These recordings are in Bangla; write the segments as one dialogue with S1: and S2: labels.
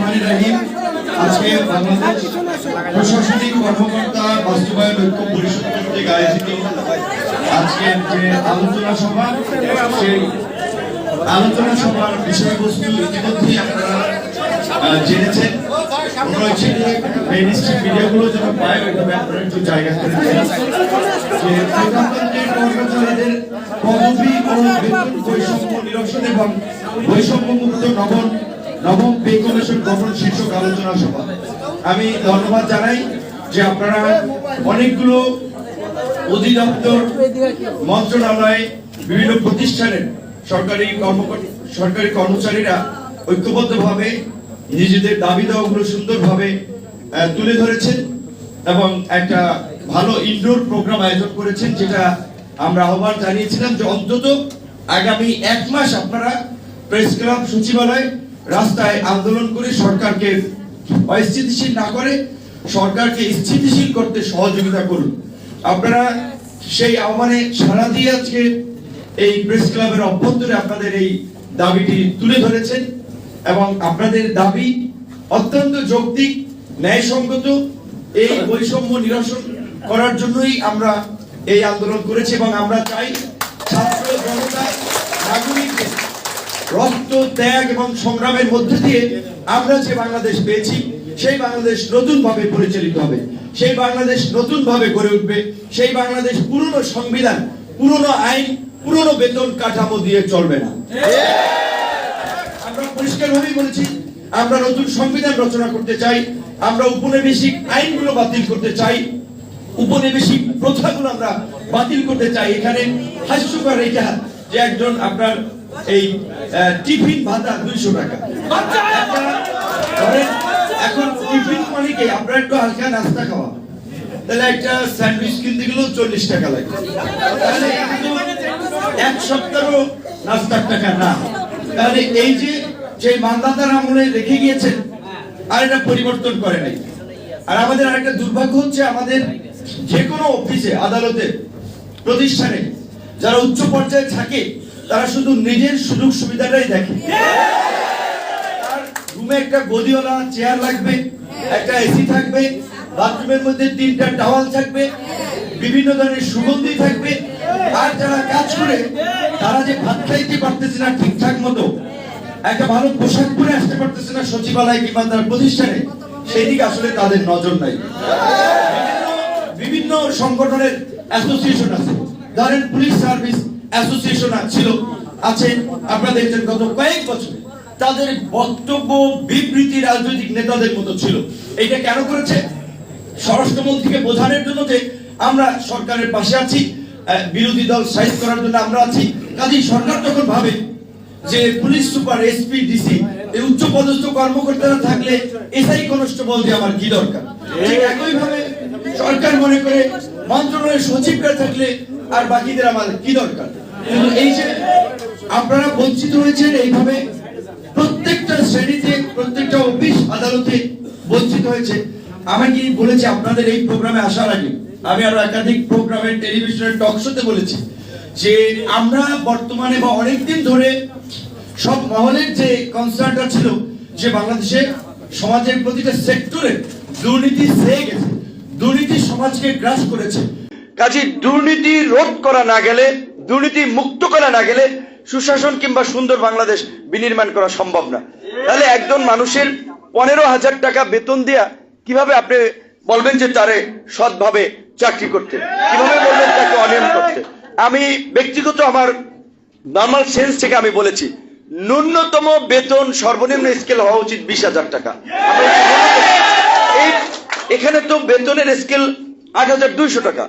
S1: রহমানির রহিম আজকে বাংলাদেশ প্রশাসনিক কর্মকর্তা বাস্তবায়ন ঐক্য পরিষদ আয়োজিত আজকের যে আলোচনা সভা, সেই আলোচনা সভার বিষয়বস্তু ইতিমধ্যেই আপনারা জেনেছেন হচ্ছে মিডিয়াগুলো যেন পায় ওইভাবে একটু জায়গা করে। যে প্রধানমন্ত্রীর কর্মচারীদের পদবি ও বেতন বৈষম্য নিরসন এবং বৈষম্য মুক্ত নবম পে কমিশন গঠন শীর্ষক আলোচনা সভা। আমি ধন্যবাদ জানাই যে আপনারা অনেকগুলো অধিদপ্তর, মন্ত্রণালয়, বিভিন্ন প্রতিষ্ঠানের সরকারি সরকারি কর্মচারীরা ঐক্যবদ্ধভাবে নিজেদের দাবি দাওয়াগুলো সুন্দরভাবে তুলে ধরেছেন এবং একটা ভালো ইনডোর প্রোগ্রাম আয়োজন করেছেন যেটা আমরা আহ্বান জানিয়েছিলাম যে অন্তত আগামী এক মাস আপনারা প্রেস ক্লাব সচিবালয় রাস্তায় আন্দোলন করে সরকারকে অস্থিতিশীল না করে সরকারকে স্থিতিশীল করতে সহযোগিতা করুন। আপনারা সেই আহ্বানে সারা দিয়ে আজকে এই প্রেস ক্লাবের অভ্যন্তরে আপনাদের এই দাবিটি তুলে ধরেছেন এবং আপনাদের দাবি অত্যন্ত যৌক্তিক, ন্যায়সঙ্গত, এই বৈষম্য নিরসন করার জন্যই আমরা এই আন্দোলন করেছি এবং আমরা চাই ছাত্র জনতা, নাগরিকদের রক্ত, ত্যাগ এবং সংগ্রামের মধ্যে দিয়ে আমরা যে বাংলাদেশ পেয়েছি, সেই বাংলাদেশ নতুন ভাবে পরিচালিত হবে, সেই বাংলাদেশ নতুন ভাবে গড়ে উঠবে, সেই বাংলাদেশ পুরনো সংবিধান, পুরনো আইন, পুরনো বেতন কাঠামো দিয়ে চলবে না। আমরা পরিষ্কারভাবেই বলেছি, আমরা নতুন সংবিধান রচনা করতে চাই, আমরা উপনিবেশিক আইনগুলো বাতিল করতে চাই উপনিবেশিক প্রথাগুলো আমরা বাতিল করতে চাই। এখানে হাস্যকর এটা যে একজন আপনার এই টিফিন ভাতা দুইশো টাকা। এখন টিফিন মানে কি আপনার একটু হালকা নাস্তা খাওয়া তাহলে একটা স্যান্ডউইচ কিনতে গেলেও চল্লিশ টাকা লাগে তাহলে এক সপ্তাহ নাস্তার টাকা না। তাহলে এই যে যে মান্দাতার আমলে রেখে গিয়েছেন, আর এটা পরিবর্তন করে নাই। আর আমাদের আরেকটা দুর্ভাগ্য হচ্ছে আমাদের যে কোনো অফিসে, আদালতে, প্রতিষ্ঠানে, যারা উচ্চ পর্যায়ে থাকে তারা শুধু নিজের সুযোগ সুবিধাটাই দেখে। রুমে একটা গদিওয়ালা, চেয়ার লাগবে, একটা এসি থাকবে, বাথরুমের মধ্যে তিনটা টাওয়াল থাকবে, বিভিন্ন ধরনের সুগন্ধি থাকবে। আর যারা কাজ করে, তারা যে ভাত খাইতে পারতেছে না ঠিকঠাক মতো, একটা ভালো পোশাক পরে আসতে পারতেছে না সচিবালয় কিংবা তার প্রতিষ্ঠানে সেই দিকে আসলে তাদের নজর নাই। বিভিন্ন সংগঠনের অ্যাসোসিয়েশন আছে। ধরেন পুলিশ সার্ভিস অ্যাসোসিয়েশন ছিল, আছে, আপনারা দেখছেন গত কয়েক বছর তাদের বক্তব্য, বিবৃতি রাজনৈতিক নেতাদের মতো ছিল। এটা কেন করেছে? স্বরাষ্ট্রমন্ত্রীকে বোঝানোর জন্য যে আমরা সরকারের পাশে আছি বিরোধী দল সাইজ করার জন্য আমরা আছি। কাজেই সরকার তখন ভাবে যে পুলিশ সুপার, এসপি, ডিসি, এই উচ্চ পদস্থ কর্মকর্তারা থাকলে এসআই কনস্টেবল দিয়ে আমার কি দরকার? ঠিক একই ভাবে সরকার মনে করে মন্ত্রণালয়ের সচিবরা থাকলে আর বাকিদের আমার কি দরকার? এই যে আপনারা বঞ্চিত হয়েছেন, এইভাবে প্রত্যেকটা শ্রেণীতে, প্রত্যেকটা অফিস আদালতে বঞ্চিত হয়েছে। আমি কি বলেছি আপনাদের এই প্রোগ্রামে আসার আগে? আমি আরও একাধিক প্রোগ্রামে, টেলিভিশনের টক শোতে বলেছি যে আমরা বর্তমানে বা অনেকদিন ধরে সব মহলের যে কনসার্নটা ছিল যে বাংলাদেশে সমাজের প্রতিটা সেক্টরে দুর্নীতি সেয়ে গেছে। দুর্নীতি সমাজকে গ্রাস করেছে। কাজে দুর্নীতি রোধ করা না গেলে, দুর্নীতি মুক্ত করা না গেলে সুশাসন কিংবা সুন্দর বাংলাদেশ বিনির্মাণ করা সম্ভব না। তাহলে একজন মানুষের পনেরো হাজার টাকা বেতন দেয়া কীভাবে আপনি বলবেন যে তারে সৎভাবে চাকরি করতে? কীভাবে বলবেন তাকে অনিয়ম করতে? আমি ব্যক্তিগত আমার নর্মাল সেন্স থেকে আমি বলেছি, ন্যূনতম বেতন সর্বনিম্ন স্কেল হওয়া উচিত বিশ হাজার টাকা। এখানে তো বেতনের স্কেল আট হাজার দুইশো টাকা।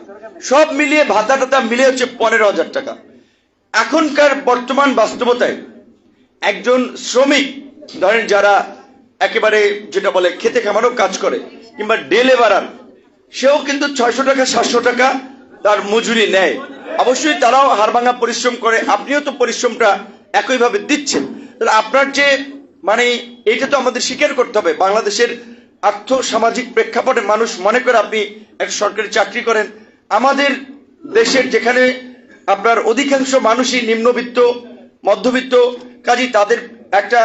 S1: সব মিলিয়ে ভাতা টাতা মিলিয়ে হচ্ছে পনেরো হাজার টাকা। এখনকার বর্তমান বাস্তবতায় একজন শ্রমিক, ধরেন যারা একেবারে যেটা বলে খেতে খামারও কাজ করে, কিংবা ডে লেবারার সেও কিন্তু ছয়শো টাকা, সাতশো টাকা তার মজুরি নেয়। অবশ্যই তারাও হাড়ভাঙা পরিশ্রম করে, আপনিও তো পরিশ্রমটা একইভাবে দিচ্ছেন। তাহলে আপনার যে মানে এটা তো আমাদের স্বীকার করতে হবে, বাংলাদেশের আর্থ সামাজিক প্রেক্ষাপটে মানুষ মনে করে আপনি একটা সরকারি চাকরি করেন। আমাদের দেশের যেখানে আপনার অধিকাংশ মানুষই নিম্নবিত্ত, মধ্যবিত্ত, কাজী তাদের একটা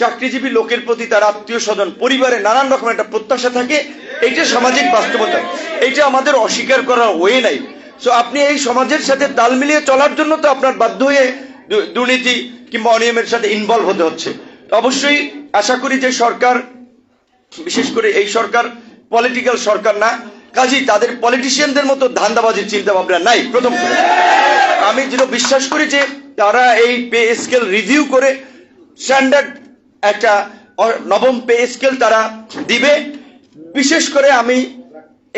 S2: চাকরিজীবী লোকের প্রতি তার আত্মীয় স্বজন, পরিবারে নানান রকম একটা প্রত্যাশা থাকে, এইটা সামাজিক বাস্তবতা। এইটা আমাদের অস্বীকার করার ওয়ে নাই। সো আপনি এই সমাজের সাথে তাল মিলিয়ে চলার জন্য তো আপনার বাধ্য হয়ে দুর্নীতি কিংবা অনিয়মের সাথে ইনভলভ হতে হচ্ছে। অবশ্যই আশা করি যে সরকার বিশেষ করে এই সরকার পলিটিক্যাল সরকার না। কাজেই তাদের পলিটিশিয়ানদের মতো ধান্দাবাজির চিন্তা ভাবনা নাই, প্রথম আমি যেটা বিশ্বাস করি যে তারা এই পে স্কেল রিভিউ করে স্ট্যান্ডার্ড একটা নবম পে স্কেল তারা দিবে। বিশেষ করে আমি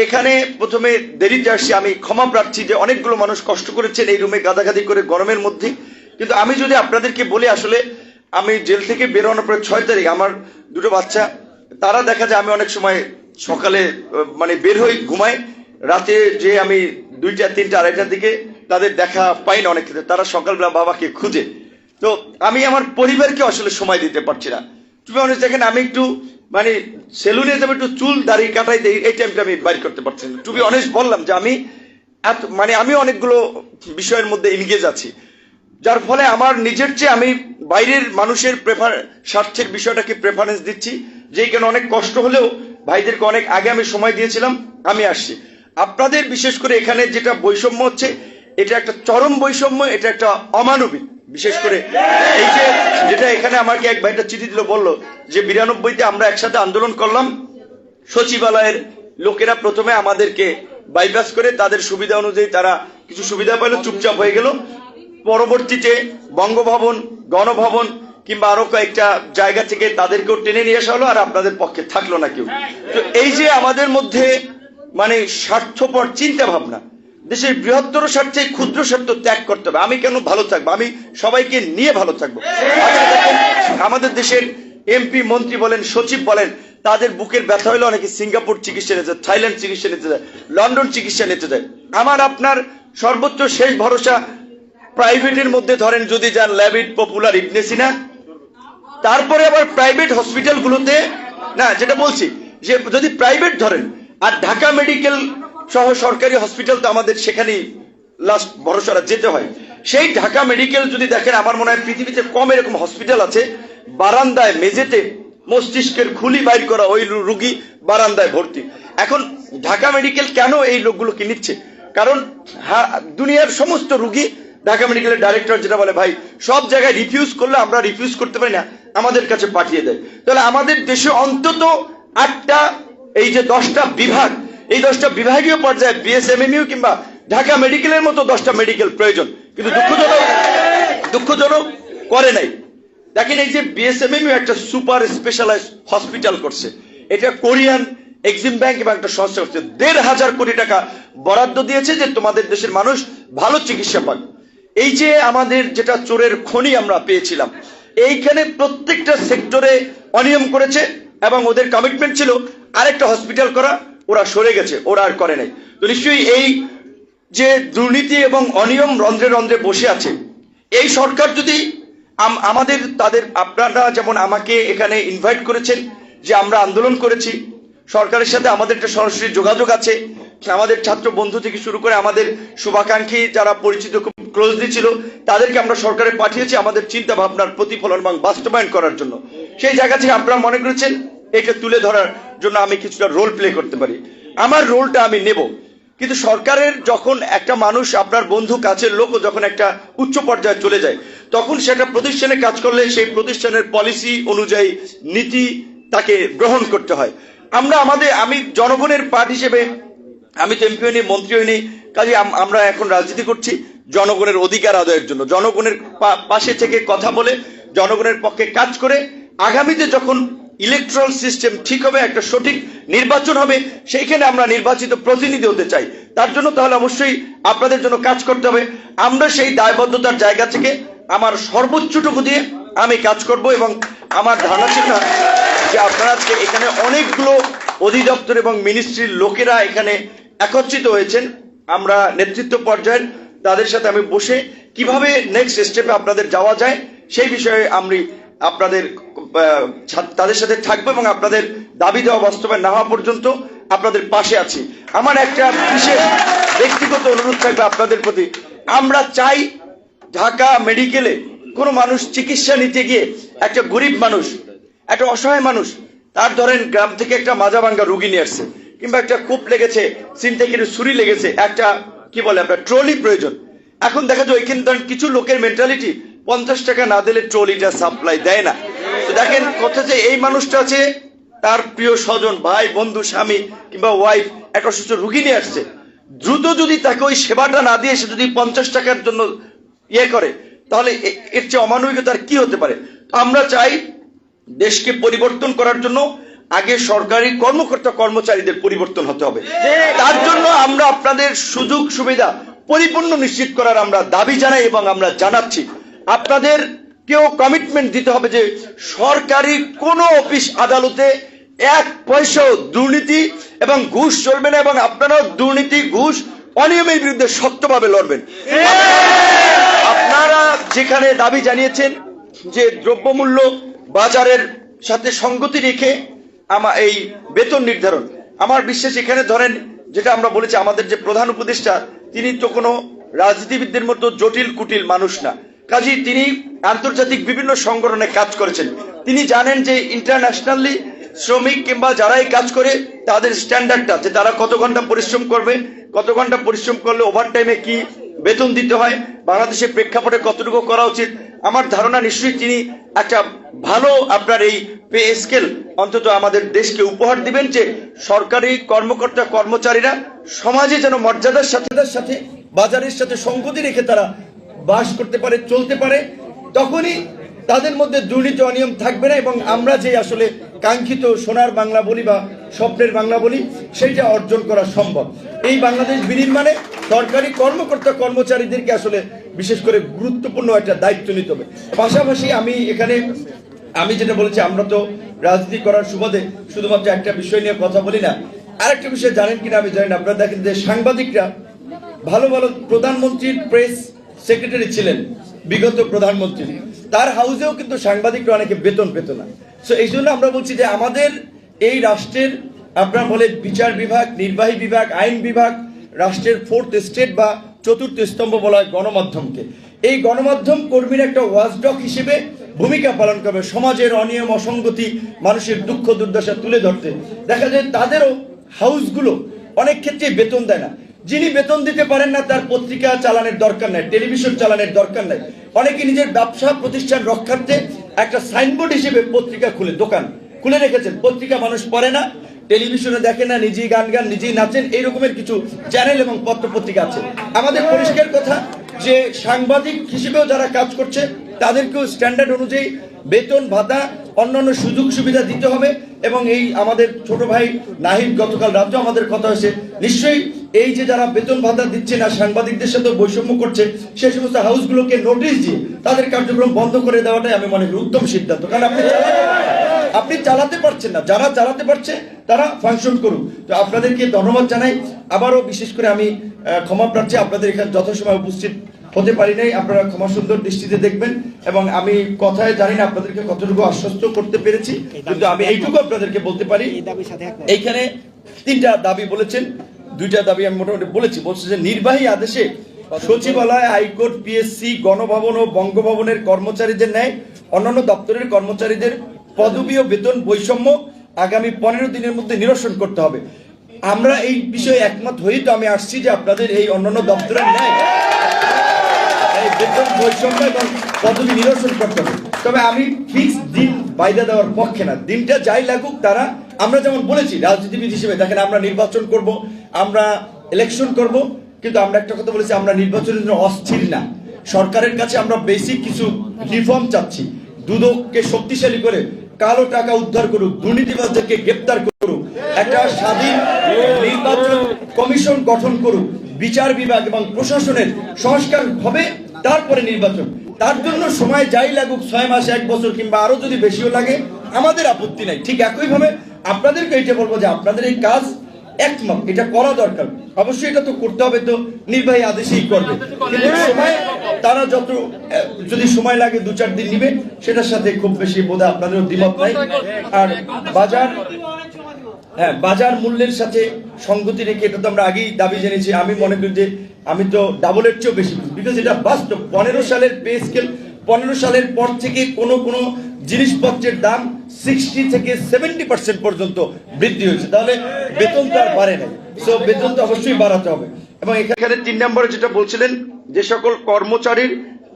S2: এখানে প্রথমে দেরিতে আসছি, আমি ক্ষমা প্রার্থী যে অনেকগুলো মানুষ কষ্ট করেছেন এই রুমে গাদাগাদি করে গরমের মধ্যে। কিন্তু আমি যদি আপনাদেরকে বলি আসলে, আমি জেল থেকে বেরোনোর পরে ছয় তারিখ আমার দুটো বাচ্চা তারা দেখা যায় আমি অনেক সময় সকালে মানে বের হই, ঘুমাই। রাতে যে আমি দুইটা, তিনটা, আড়াইটার দিকে তাদের দেখা পাই না অনেক ক্ষেত্রে। তারা সকালবেলা বাবাকে খুঁজে। তো আমি আমার পরিবারকে আসলে সময় দিতে পারছি না। তুমি অনেক দেখেন, আমি একটু মানে সেলুনে যাব, একটু চুল, দাড়ি কাটাই দিই, এই টাইমটা আমি বাইর করতে পারছি না। টু বি অনেস্ট বললাম যে আমি এত মানে আমি অনেকগুলো বিষয়ের মধ্যে এনগেজ আছি। যার ফলে আমার নিজের চেয়ে আমি বাইরের মানুষের প্রেফার স্বার্থের বিষয়টাকে প্রেফারেন্স দিচ্ছি। যে এখানে অনেক কষ্ট হলেও ভাইদেরকে অনেক আগে আমি সময় দিয়েছিলাম, আমি আসছি। আপনাদের বিশেষ করে এখানে যেটা বৈষম্য হচ্ছে, এটা একটা চরম বৈষম্য, এটা একটা অমানবিক। বিশেষ করে এই যে যেটা এখানে আমাকে এক ভাইটা চিঠি দিল, বলল যে বিরানব্বইতে আমরা একসাথে আন্দোলন করলাম, সচিবালয়ের লোকেরা প্রথমে আমাদেরকে বাইপাস করে তাদের সুবিধা অনুযায়ী তারা কিছু সুবিধা পেল, চুপচাপ হয়ে গেল। পরবর্তীতে বঙ্গভবন, গণভবন কিংবা আরও কয়েকটা জায়গা থেকে তাদেরকেও টেনে নিয়ে আসা হলো আর আপনাদের পক্ষে থাকল না কেউ। তো এই যে আমাদের মধ্যে মানে স্বার্থপর চিন্তা ভাবনা দেশের বৃহত্তর স্বার্থে ক্ষুদ্র স্বার্থ ত্যাগ করতে হবে। আমি কেন ভালো থাকব? আমি সবাইকে নিয়ে ভালো থাকব। আমাদের দেশের এমপি, মন্ত্রী বলেন, সচিব বলেন, তাদের বুকের ব্যথা হলে অনেকে সিঙ্গাপুর চিকিৎসা নিতে থাইল্যান্ড চিকিৎসা নিতে যায়, লন্ডন চিকিৎসা নিতে যায়। আমার, আপনার সর্বোচ্চ শেষ ভরসা প্রাইভেটের মধ্যে ধরেন যদি যান ল্যাবিড পপুলার ইবনেসিনা তারপরে আবার প্রাইভেট হসপিটালগুলোতে, না, যেটা বলছি, যে যদি প্রাইভেট ধরেন, আর ঢাকা মেডিকেল সহ সরকারি হসপিটাল তো আমাদের সেখানেই লাস্ট ভরসারা যেতে হয়। সেই ঢাকা মেডিকেল যদি দেখেন, আমার মনে হয় পৃথিবীতে কম এরকম হসপিটাল আছে, বারান্দায়, মেঝেতে, মস্তিষ্কের খুলি বাইর করা ওই রুগী বারান্দায় ভর্তি। এখন ঢাকা মেডিকেল কেন এই লোকগুলোকে নিচ্ছে? কারণ দুনিয়ার সমস্ত রুগী ঢাকা মেডিকেলের ডাইরেক্টর যেটা বলে, ভাই, সব জায়গায় রিফিউজ করলে আমরা রিফিউজ করতে পারি না, আমাদের কাছে পাঠিয়ে দেয়। তাহলে আমাদের দেশে অন্তত আটটা, এই যে দশটা বিভাগ, এই দশটা বিভাগীয় পর্যায়ে বিএসএমএমইউ কিংবা ঢাকা মেডিকেলের মতো দশটা মেডিকেল প্রয়োজন। কিন্তু দুঃখজনক দুঃখজনক করে নাই। দেখেন এই যে বিএসএমএমইউ একটা সুপার স্পেশালাইজ হসপিটাল করছে। এটা কোরিয়ান এক্সিম ব্যাংক এবং একটা সংস্থা করছে। দেড় হাজার কোটি টাকা বরাদ্দ দিয়েছে যে তোমাদের দেশের মানুষ ভালো চিকিৎসা পাক। এই যে আমাদের যেটা চোরের খনি আমরা পেয়েছিলাম, এইখানে প্রত্যেকটা সেক্টরে অনিয়ম করেছে এবং ওদের কমিটমেন্ট ছিল আরেকটা হসপিটাল করা, ওরা সরে গেছে, ওরা আর করে নাই। তো নিশ্চয়ই এই যে দুর্নীতি এবং অনিয়ম রন্ধ্রে রন্ধ্রে বসে আছে, এই সরকার যদি আম- আমাদের, তাদের আপনারা যেমন আমাকে এখানে ইনভাইট করেছেন যে আমরা আন্দোলন করেছি সরকারের সাথে আমাদের একটা সরাসরি যোগাযোগ আছে। আমাদের ছাত্র বন্ধু থেকে শুরু করে আমাদের শুভাকাঙ্ক্ষী যারা পরিচিত খুব ক্লোজলি ছিল, তাদেরকে আমরা সরকারে পাঠিয়েছি আমাদের চিন্তা ভাবনার প্রতিফলন এবং বাস্তবায়ন করার জন্য। সেই জায়গা থেকে আপনারা মনে করেছেন, এটা তুলে ধরার জন্য আমি কিছুটা রোল প্লে করতে পারি। আমার রোলটা আমি নেব। কিন্তু সরকারের যখন একটা মানুষ আপনার বন্ধু কাছের লোকও যখন একটা উচ্চ পর্যায়ে চলে যায়, তখন সেটা প্রতিষ্ঠানে কাজ করলে সেই প্রতিষ্ঠানের পলিসি অনুযায়ী নীতি তাকে গ্রহণ করতে হয়। আমরা আমাদের, আমি জনগণের পার্ট হিসেবে, আমি তো এমপি হইনি, মন্ত্রী হইনি, কাজে আমরা এখন রাজনীতি করছি জনগণের অধিকার আদায়ের জন্য। জনগণের পাশে থেকে কথা বলে, জনগণের পক্ষে কাজ করে, আগামীতে যখন ইলেকট্রাল সিস্টেম ঠিক হবে, একটা সঠিক নির্বাচন হবে, সেইখানে আমরা নির্বাচিত প্রতিনিধি হতে চাই। তার জন্য তাহলে অবশ্যই আপনাদের জন্য কাজ করতে হবে। আমরা সেই দায়বদ্ধতার জায়গা থেকে আমার সর্বোচ্চটুকু দিয়ে আমি কাজ করব এবং আমার ধারণা না যে আপনারা আজকে এখানে অনেকগুলো অধিদপ্তর এবং মিনিস্ট্রির লোকেরা এখানে একত্রিত হয়েছেন। আমরা নেতৃত্ব পর্যায়ের তাদের সাথে আমি বসে কীভাবে নেক্সট স্টেপে আপনাদের যাওয়া যায় সেই বিষয়ে আমি আপনাদের তাদের সাথে থাকব এবং আপনাদের দাবি দেওয়া বাস্তবায়ন না হওয়া পর্যন্ত আপনাদের পাশে আছি। আমার একটা বিশেষ ব্যক্তিগত অনুরোধ থাকবে আপনাদের প্রতি। আমরা চাই ঢাকা মেডিকেলে কোনো মানুষ চিকিৎসা নিতে গিয়ে একটা গরিব মানুষ একটা অসহায় মানুষ, তার ধরেন গ্রাম থেকে একটা মাজা ভাঙ্গা রুগী নিয়ে আসছে, কিংবা একটা কূপ লেগেছে সিনটেকের ছুরি লেগেছে, একটা, কি বলে আপনার ট্রলি প্রয়োজন। এখন দেখা যায় ওইখানে ধরেন কিছু লোকের মেন্টালিটি পঞ্চাশ টাকা না দিলে ট্রলিটা সাপ্লাই দেয় না। তো দেখেন কথা যে এই মানুষটা আছে, তার প্রিয় স্বজন, ভাই, বন্ধু, স্বামী, কিংবা ওয়াইফ একটা অসুস্থ রুগী নিয়ে আসছে। দ্রুত যদি তাকে ওই সেবাটা না দিয়ে সে যদি পঞ্চাশ টাকার জন্য ইয়ে করে, তাহলে এর চেয়ে অমানবিকতার কি হতে পারে? আমরা চাই দেশকে পরিবর্তন করার জন্য আগে সরকারি কর্মকর্তা কর্মচারীদের পরিবর্তন হতে হবে। তার জন্য আমরা আপনাদের সুযোগ সুবিধা পরিপূর্ণ নিশ্চিত করার আমরা দাবি জানাই এবং আমরা জানাচ্ছি। আপনাদের কেউ কমিটমেন্ট দিতে হবে যে সরকারি কোনো অফিস আদালতে এক পয়সাও দুর্নীতি এবং ঘুষ চলবে না এবং আপনারাও দুর্নীতি, ঘুষ, অনিয়মের বিরুদ্ধে শক্তভাবে লড়বেন। আপনারা যেখানে দাবি জানিয়েছেন যে দ্রব্যমূল্য বাজারের সাথে সঙ্গতি রেখে আমা এই বেতন নির্ধারণ। আমার বিশ্বাস এখানে ধরেন, যেটা আমরা বলেছি, আমাদের যে প্রধান উপদেষ্টা, তিনি তো কোনো রাজনীতিবিদদের মতো জটিল কুটিল মানুষ না। কাজেই তিনি আন্তর্জাতিক বিভিন্ন সংগঠনে কাজ করেছেন। তিনি জানেন যে ইন্টারন্যাশনালি শ্রমিক কিংবা যারাই কাজ করে, তাদের স্ট্যান্ডার্ডটা যে তারা কত ঘণ্টা পরিশ্রম করবে, কত ঘণ্টা পরিশ্রম করলে ওভার টাইমে কি বেতন দিতে হয়। বাংলাদেশের প্রেক্ষাপটে কতটুকু করা উচিত? আমার ধারণা নিশ্চয়ই তিনি একটা ভালো আপনার এই পে স্কেল অন্তত আমাদের দেশকে উপহার দিবেন যে সরকারি কর্মকর্তা কর্মচারীরা সমাজে যেন মর্যাদার সাথে
S1: সাথে বাজারের সাথে সঙ্গতি রেখে তারা বাস করতে পারে, চলতে পারে, তখনই তাদের মধ্যে দুর্নীতি অনিয়ম থাকবে না এবং আমরা যে আসলে কাঙ্ক্ষিত সোনার বাংলা বলি বা স্বপ্নের বাংলা বলি, সেইটা অর্জন করা সম্ভব। এই বাংলাদেশ বিনির্মাণে সরকারি কর্মকর্তা কর্মচারীদেরকে আসলে বিশেষ করে গুরুত্বপূর্ণ একটা দায়িত্ব নিতে হবে। পাশাপাশি আমি এখানে, আমি যেটা বলেছি, আমরা তো রাজনীতি করার সুবাদে শুধুমাত্র একটা বিষয় নিয়ে কথা বলি না। আরেকটা বিষয় জানেন কিনা আমি জানি না। আপনারা দেখেন যে সাংবাদিকরা ভালো ভালো প্রধানমন্ত্রীর প্রেস সেক্রেটারি ছিলেন, বিগত প্রধানমন্ত্রী। তার হাউসেও কিন্তু সাংবাদিকরা অনেকে বেতন পেত না। সো এই জন্য আমরা বলছি যে আমাদের এই রাষ্ট্রের, আপনার বলে বিচার বিভাগ, নির্বাহী বিভাগ, আইন বিভাগ রাষ্ট্রের ফোর্থ স্টেট বা চতুর্থ স্তম্ভ বলা হয় গণমাধ্যমকে। এই গণমাধ্যম কর্মীর একটা ওয়াচডগ হিসেবে ভূমিকা পালন করবে। সমাজের অনিয়ম, অসঙ্গতি, মানুষের দুঃখ, দুর্দশা তুলে ধরতে। দেখা যায় তাদেরও হাউসগুলো অনেক ক্ষেত্রে বেতন দেয় না। যিনি বেতন দিতে পারেন না, তার পত্রিকা চালানোর দরকার নাই, টেলিভিশন চালানোর দরকার নাই। অনেকে নিজের ব্যবসা, প্রতিষ্ঠান রক্ষার্থে একটা সাইনবোর্ড হিসেবে পত্রিকা খুলে, দোকান খুলে রেখেছেন। পত্রিকা মানুষ পড়ে না টেলিভিশনে দেখে না, নিজেই গান গান, নিজেই নাচেন এই রকমের কিছু চ্যানেল এবং পত্র পত্রিকা আছে। আমাদের পরিষ্কার কথা যে সাংবাদিক হিসেবেও যারা কাজ করছে, তাদেরকেও স্ট্যান্ডার্ড অনুযায়ী বেতন, ভাতা, অন্যান্য সুযোগ সুবিধা দিতে হবে এবং এই আমাদের ছোট ভাই নাহিদ গতকাল রাজ্য আমাদের কথা হয়েছে। নিশ্চয়ই এই যে যারা বেতন, ভাতা দিচ্ছে না, সাংবাদিকদের সাথে বৈষম্য করছে সেই সমস্ত হাউসগুলোকে নোটিশ দিয়ে তাদের কার্যক্রম বন্ধ করে দেওয়াটাই আমি মনে করি উত্তম সিদ্ধান্ত। কারণ আপনি আপনি চালাতে পারছেন না। যারা চালাতে পারছে, তারা ফাংশন করুক। তো আপনাদেরকে ধন্যবাদ জানাই। আবারও বিশেষ করে আমি ক্ষমা প্রার্থী। আপনাদের এখানে যথাসময় উপস্থিত হতে পারি নাই। আপনারা ক্ষমা সুন্দর দৃষ্টিতে দেখবেন এবং আমি কথায় জানি না আপনাদেরকে কতটুকু আশ্বস্ত করতে পেরেছি, কিন্তু আমি এইটুকু আপনাদেরকে বলতে পারি। এইখানে তিনটা দাবি বলেছেন। দুইটা দাবি আমি মোটামুটি বলেছি। বলছে যে নির্বাহী আদেশে সচিবালয়, হাইকোর্ট, পিএসসি, গণভবন ও বঙ্গভবনের কর্মচারীদের ন্যায় অন্যান্য দপ্তরের কর্মচারীদের পদবী ও বেতন বৈষম্য আগামী পনেরো দিনের মধ্যে নিরসন করতে হবে। আমরা এই বিষয়ে একমত হয়েই তো আমি আসছি যে আপনাদের এই অন্যান্য দপ্তরের ন্যায় এই বেতন বৈষম্য এবং পদবি নিরসন করতে হবে। তবে আমি ফিক্স দিন বাইরে দেওয়ার পক্ষে না। দিনটা যাই লাগুক, তারা, আমরা যেমন বলেছি, রাজনীতিবিদ হিসেবে দেখেন আমরা নির্বাচন করব, আমরা ইলেকশন করব, কিন্তু আমরা একটা কথা বলেছি, আমরা নির্বাচনের জন্য অস্থির না। সরকারের কাছে আমরা বেসিক কিছু রিফর্ম চাচ্ছি। দুদককে শক্তিশালী করে কালো টাকা উদ্ধার করুক, দুর্নীতিবাজদেরকে গ্রেপ্তার করুক, একটা স্বাধীন নির্বাচন কমিশন গঠন করুক, বিচার বিভাগ এবং প্রশাসনের সংস্কার হবে তারপরে নির্বাচন। তার জন্য সময় যাই লাগুক, ছয় মাস, এক বছর কিংবা আরও যদি বেশিও লাগে, আমাদের আপত্তি নাই। ঠিক একইভাবে আপনাদেরকে এটা বলব যে আপনাদের এই কাজ একমত এটা করা দরকার। অবশ্যই এটা তো করতে হবে তো নির্বাহী আদেশেই করবে। সময় তারা যত যদি সময় লাগে দু চার দিন নিবে সেটার সাথে খুব বেশি বোধ হয় আপনাদেরও দ্বিমত নাই। আর বাজার হ্যাঁ বাজার মূল্যের সাথে সঙ্গতি রেখে এটা তো আমরা আগেই দাবি জেনেছি আমি মনে করি যে আমি তো ডাবলের চেয়েও বেশি। বিকজ এটা বাস্তব পনেরো সালের পে স্কেল পনেরো সালের পর থেকে কোনো কোনো জিনিসপত্রের দাম সিক্সটি থেকে সেভেন্টি পার্সেন্ট পর্যন্ত বৃদ্ধি হয়েছে। তাহলে বেতন তো আর বাড়ে নাই। সো বেতন তো অবশ্যই বাড়াতে হবে। এবং
S2: এখানে তিন নম্বরে যেটা বলছিলেন, যে সকল কর্মচারীর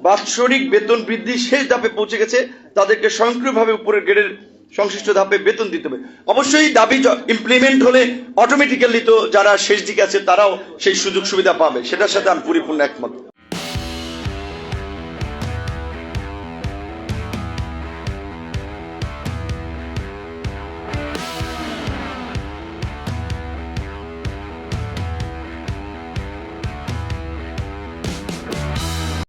S2: বাৎসরিক বেতন বৃদ্ধি শেষ ধাপে পৌঁছে গেছে, তাদেরকে স্বয়ংক্রিয়ভাবে উপরের গ্রেডের সংশ্লিষ্ট ধাপে বেতন দিতে হবে। অবশ্যই দাবি ইমপ্লিমেন্ট হলে অটোমেটিক্যালি তো যারা শেষ দিকে আছে, তারাও সেই সুযোগ সুবিধা পাবে। সেটার সাথে আমি পরিপূর্ণ একমত।